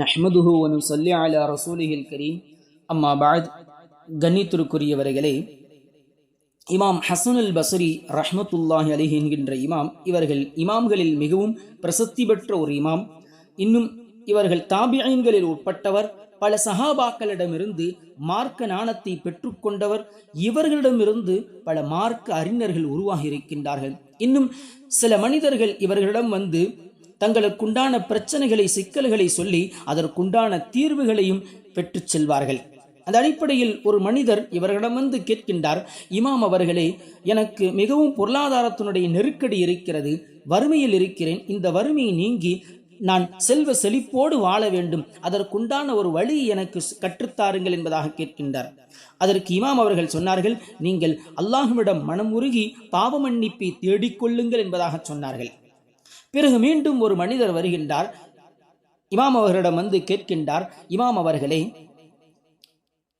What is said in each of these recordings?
நஹ்மதுஹு வனு சொல்லி அலா ரசூலிஹில் கரீம். அம்மா பாத் கண்ணித்திற்குரியவர்களே இமாம் ஹசனுல் பசரி ரஹ்மத்துல்லாஹி அலி என்கின்ற இமாம் இவர்கள் இமாம்களில் மிகவும் பிரசித்தி பெற்ற ஒரு இமாம். இன்னும் இவர்கள் தாபியன்களில் உட்பட்டவர் பல சஹாபாக்களிடமிருந்து மார்க்க நாணத்தை பெற்றுக்கொண்டவர் இவர்களிடமிருந்து பல மார்க்க அறிஞர்கள் உருவாகி இருக்கின்றார்கள் இன்னும் சில மனிதர்கள் இவர்களிடம் வந்து தங்களுக்குண்டான பிரச்சனைகளை சிக்கல்களை சொல்லி அதற்குண்டான தீர்வுகளையும் பெற்றுச் செல்வார்கள். அந்த அடிப்படையில் ஒரு மனிதர் இவர்களிடம் வந்து கேட்கின்றார் இமாம் அவர்களே எனக்கு மிகவும் பொருளாதாரத்தினுடைய நெருக்கடி இருக்கிறது வறுமையில் இருக்கிறேன். இந்த வறுமையை நீங்கி நான் செல்வ செழிப்போடு வாழ வேண்டும். அதற்குண்டான ஒரு வழி எனக்கு கற்றுத்தாருங்கள் என்பதாக கேட்கின்றார். அதற்கு இமாம் அவர்கள் சொன்னார்கள் நீங்கள் அல்லாஹுவிடம் மனமுருகி பாவமன்னிப்பை தேடிக்கொள்ளுங்கள் என்பதாக சொன்னார்கள். பிறகு மீண்டும் ஒரு மனிதர் வருகின்றார். இமாம் அவர்களிடம் வந்து கேட்கின்றார் இமாம் அவர்களே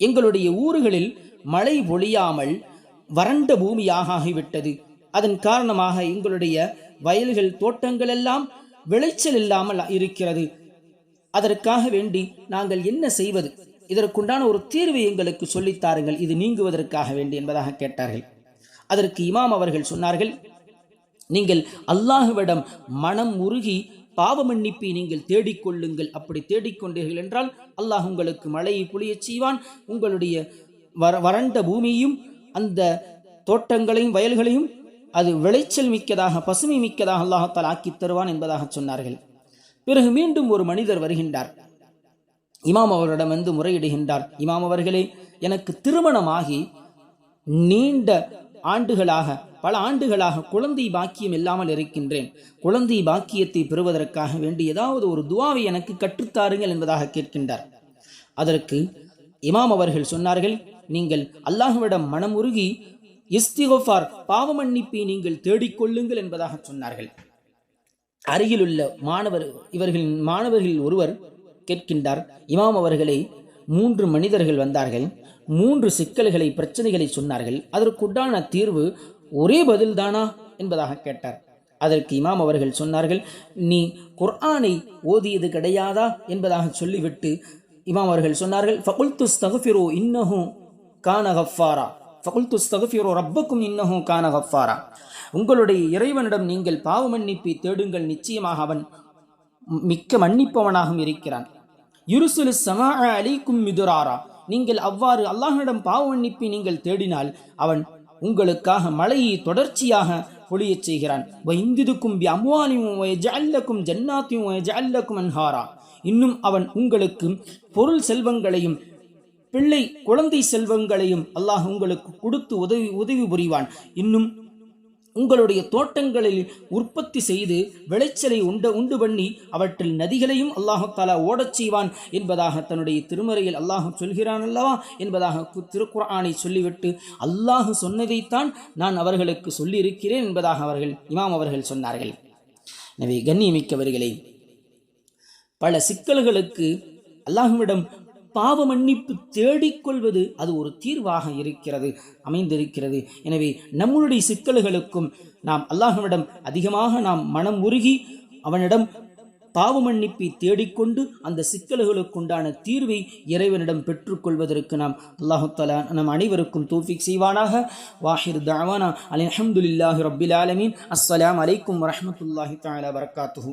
எங்களுடைய ஊர்களில் மழை பொழியாமல் வறண்ட பூமியாக ஆகிவிட்டது. அதன் காரணமாக எங்களுடைய வயல்கள் தோட்டங்கள் எல்லாம் விளைச்சல் இல்லாமல் இருக்கிறது. அதற்காக வேண்டி நாங்கள் என்ன செய்வது? இதற்குண்டான ஒரு தீர்வை எங்களுக்கு சொல்லித்தாருங்கள் இது நீங்குவதற்காக வேண்டி என்பதாக கேட்டார்கள். அதற்கு இமாம் அவர்கள் சொன்னார்கள் நீங்கள் அல்லாஹுவிடம் மனம் உருகி பாவ மன்னிப்பை நீங்கள் தேடிக்கொள்ளுங்கள். அப்படி தேடிக்கொண்டீர்கள் என்றால் அல்லாஹ் உங்களுக்கு மழையை புளியச் செய்வான். உங்களுடைய வர வறண்ட பூமியும் அந்த தோட்டங்களையும் வயல்களையும் அது விளைச்சல் மிக்கதாக பசுமை மிக்கதாக அல்லாஹத்தால் ஆக்கி தருவான் என்பதாக சொன்னார்கள். பிறகு மீண்டும் ஒரு மனிதர் வருகின்றார். இமாம் அவரிடம் வந்து முறையிடுகின்றார். இமாம் அவர்களே எனக்கு திருமணமாகி நீண்ட ஆண்டுகளாக பல ஆண்டுகளாக குழந்தை பாக்கியம் இல்லாமல் இருக்கின்றேன். குழந்தை பாக்கியத்தை பெறுவதற்காக வேண்டி ஏதாவது ஒரு துவாவை எனக்கு கற்றுத்தாருங்கள் என்பதாக கேட்கின்றார். அதற்கு இமாம் அவர்கள் சொன்னார்கள் நீங்கள் அல்லாஹுவிடம் மனமுருகி இஸ்திகோஃபார் பாவ மன்னிப்பை நீங்கள் தேடிக்கொள்ளுங்கள் என்பதாக சொன்னார்கள். அருகிலுள்ள மாணவர் இவர்களின் மாணவர்களில் ஒருவர் கேட்கின்றார் இமாம் அவர்களை மூன்று மனிதர்கள் வந்தார்கள் மூன்று சிக்கல்களை பிரச்சனைகளை சொன்னார்கள். அதற்குண்டான தீர்வு ஒரே பதில்தானா என்பதாக கேட்டார். அதற்கு இமாம் அவர்கள் சொன்னார்கள் நீ குர்ஆனை ஓதியது கிடையாதா? என்பதாக சொல்லிவிட்டு இமாம் அவர்கள் சொன்னார்கள் ஃபகுல் துஸ்தகுஃபிரோ இன்னஹும் கான ஹஃபாரா ஃபகுல் துஸ்தகுஃபிரோ ரப்பக்கும் இன்னஹும் கான ஹஃபாரா உங்களுடைய இறைவனிடம் நீங்கள் பாவ மன்னிப்பை தேடுங்கள் நிச்சயமாக அவன் மிக்க மன்னிப்பவனாகவும் இருக்கிறான். யுருசுலு சமா அலிக்கும் மிதுராரா. நீங்கள் அவ்வாறு அல்லாஹனிடம் பாவ மன்னிப்பை நீங்கள் தேடினால் அவன் உங்களுக்காக மழையை தொடர்ச்சியாக பொழியச் செய்கிறான். வைந்திதுக்கும் அம்வானியும் ஜன்னாத்தையும் அன்ஹாரா. இன்னும் அவன் உங்களுக்கு பொருள் செல்வங்களையும் பிள்ளை குழந்தை செல்வங்களையும் அல்லாஹ் உங்களுக்கு கொடுத்து உதவி உதவி புரிவான். இன்னும் உங்களுடைய தோட்டங்களில் உற்பத்தி செய்து விளைச்சலை உண்ட உண்டு பண்ணி அவற்றில் நதிகளையும் அல்லாஹத்தாலா ஓடச் செய்வான் என்பதாக தன்னுடைய திருமறையில் அல்லாஹம் சொல்கிறான் அல்லவா? என்பதாக திருக்குறானை சொல்லிவிட்டு அல்லாஹு சொன்னதைத்தான் நான் அவர்களுக்கு சொல்லியிருக்கிறேன் என்பதாக அவர்கள் இமாம் அவர்கள் சொன்னார்கள். எனவே கண்ணியமிக்கவர்களே பல சிக்கல்களுக்கு அல்லாஹுவிடம் பாவ மன்னிப்பு தேடிக்கொள்வது அது ஒரு தீர்வாக இருக்கிறது அமைந்திருக்கிறது. எனவே நம்மளுடைய சிக்கல்களுக்கும் நாம் அல்லாஹுவிடம் அதிகமாக நாம் மனம் உருகி அவனிடம் பாவ மன்னிப்பை தேடிக்கொண்டு அந்த சிக்கல்களுக்குண்டான தீர்வை இறைவனிடம் பெற்றுக்கொள்வதற்கு நாம் அல்லாஹு தலா நம் அனைவருக்கும் தோஃபிக் செய்வானாக. வாஹிர் தாவானா அலி அஹமதுல்லாஹி ரபில் ஆலமீன். அஸ்ஸலாம் அலைக்கும் வரமத்துல்லாஹி தாலா வரகாத்துஹூ